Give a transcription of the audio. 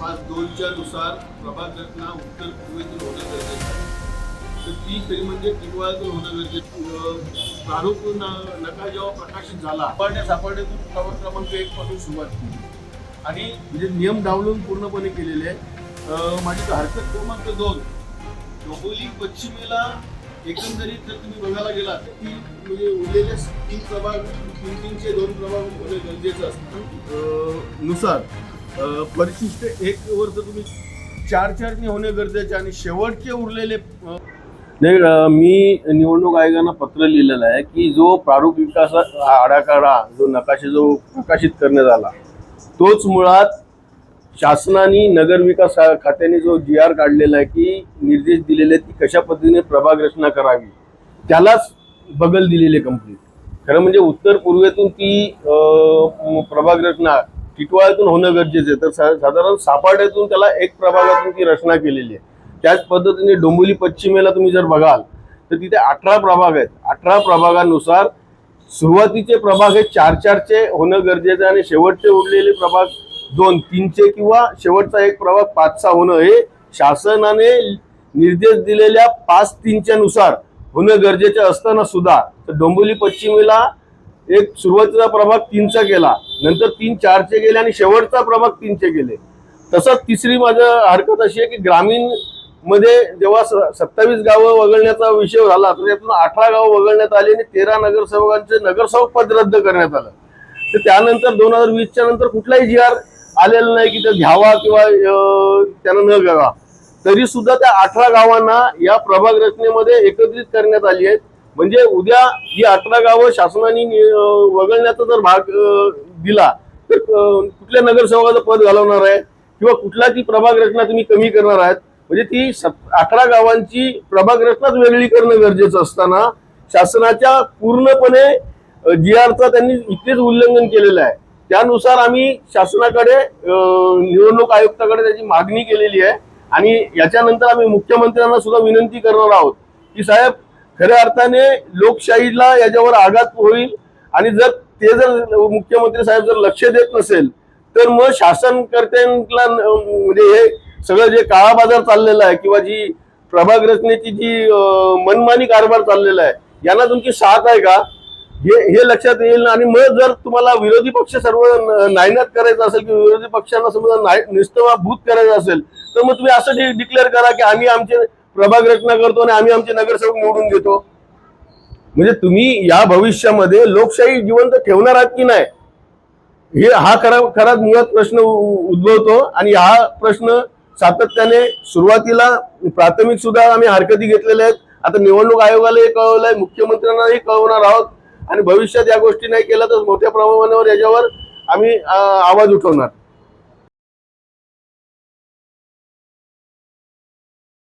पाच दोनच्या नुसार प्रभात रचना उत्तर पूर्वेतून होणं गरजेचं आहे. तर ती खरी म्हणजे टिकवाळ्यातून होणं गरजेचं प्रारूप न- नका जेव्हा प्रकाशित झाला सापडण्या सापडण्यातून प्रभाग क्रमांक एक पासून सुरुवात केली. आणि म्हणजे नियम डावलून पूर्णपणे केलेले आहे माझी हरकत क्रमांक दोन. डोंबिवली पश्चिमेला एकंदरीत जर तुम्ही बघायला गेला तर ती म्हणजे उरलेले तीन प्रभाग तीन तीनशे दोन प्रभाग होणे गरजेचं असतं. नुसार परिशिष्ट एक वर्ष तुम्ही चार चारने होणे गरजेचे आणि शेवटचे उरलेले नाही मी निवडणूक आयोगानं पत्र लिहिलेलं आहे की जो प्रारूप विकास आराखडा जो नकाशे जो प्रकाशित करण्यात आला तोच मुळात शासनाने नगर विकास खात्याने जो जी आर काढलेला आहे की निर्देश दिलेले ती कशा पद्धतीने प्रभाग रचना करावी त्यालाच बगल दिलेली कंप्लीट खरं म्हणजे उत्तर पूर्वेतून ती प्रभाग रचना टिटवाळ्यातून होणं गरजेचं आहे. तर सा- साधारण सापाड्यातून त्याला एक प्रभागातून ती रचना केलेली आहे. त्याच पद्धतीने डोंबिवली पश्चिमेला तुम्ही जर बघाल तर तिथे अठरा प्रभाग आहेत. अठरा प्रभागानुसार सुरुवातीचे प्रभाग हे चार चारचे होणं गरजेचं आहे आणि शेवटचे उरलेले प्रभाग दोन तीनचे किंवा शेवटचा एक प्रभाग पाचचा होणं हे शासनाने निर्देश दिलेल्या पाच तीनच्या नुसार होणं गरजेचं असताना सुद्धा तर डोंबिवली पश्चिमेला एक सुरुवातीचा प्रभाग तीनचा गेला नंतर तीन चारचे गेले आणि शेवटचा प्रभाग तीनचे गेले. तसंच तिसरी माझं हरकत अशी आहे की ग्रामीणमध्ये जेव्हा सत्तावीस गावं वगळण्याचा विषय झाला तर त्यातून अठरा गावं वगळण्यात आली आणि तेरा नगरसेवकांचे नगरसेवक पद रद्द करण्यात आलं. तर त्यानंतर दोन हजार वीसच्या नंतर कुठलाही जी आर आलेला नाही की ते घ्यावा किंवा त्यांना न घ्यावा. तरी सुद्धा त्या अठरा गावांना या प्रभाग रचनेमध्ये एकत्रित करण्यात आली आहेत म्हणजे उद्या ही अठरा गावं शासनाने वगळण्याचा जर भाग दिला तर कुठल्या नगरसेवकाचं पद घालवणार आहे किंवा कुठला ती प्रभाग रचना तुम्ही कमी करणार आहात? म्हणजे ती सत- अठरा गावांची प्रभाग रचनाच वेगळी करणं गरजेचं असताना शासनाच्या पूर्णपणे जी आरचा त्यांनी इथेच उल्लंघन केलेलं आहे. त्यानुसार आम्ही शासनाकडे निवडणूक आयुक्ताकडे त्याची मागणी केलेली आहे. आणि याच्यानंतर आम्ही मुख्यमंत्र्यांना सुद्धा विनंती करणार आहोत की साहेब खऱ्या अर्थाने लोकशाहीला याच्यावर आघात होईल. आणि जर ते जर मुख्यमंत्री साहेब जर लक्ष देत नसेल तर मग शासनकर्त्यांना म्हणजे हे सगळं जे काळा बाजार चाललेला आहे किंवा जी प्रभाग रचनेची जी मनमानी कारभार चाललेला आहे यांना तुमची साथ आहे का? हे हे लक्षात येईल आणि मग जर तुम्हाला विरोधी पक्ष सर्व नायनात करायचं असेल किंवा विरोधी पक्षांना समजा नाय निस्तवाभूत करायचं असेल तर मग तुम्ही असं डिक्लेअर करा की आम्ही आमचे प्रभाग रचना करतो आणि आम्ही आमचे नगरसेवक निवडून घेतो. म्हणजे तुम्ही या भविष्यामध्ये लोकशाही जिवंत ठेवणार आहात की नाही? हे हा खरा खरा मुळात प्रश्न उ- उद्भवतो आणि हा प्रश्न सातत्याने सुरुवातीला प्राथमिक सुद्धा आम्ही हरकती घेतलेल्या आहेत. आता निवडणूक आयोगालाही कळवलंय मुख्यमंत्र्यांनाही कळवणार आहोत. आणि भविष्यात या गोष्टी नाही केल्या तर मोठ्या प्रमाणावर याच्यावर आम्ही आवाज उठवणार.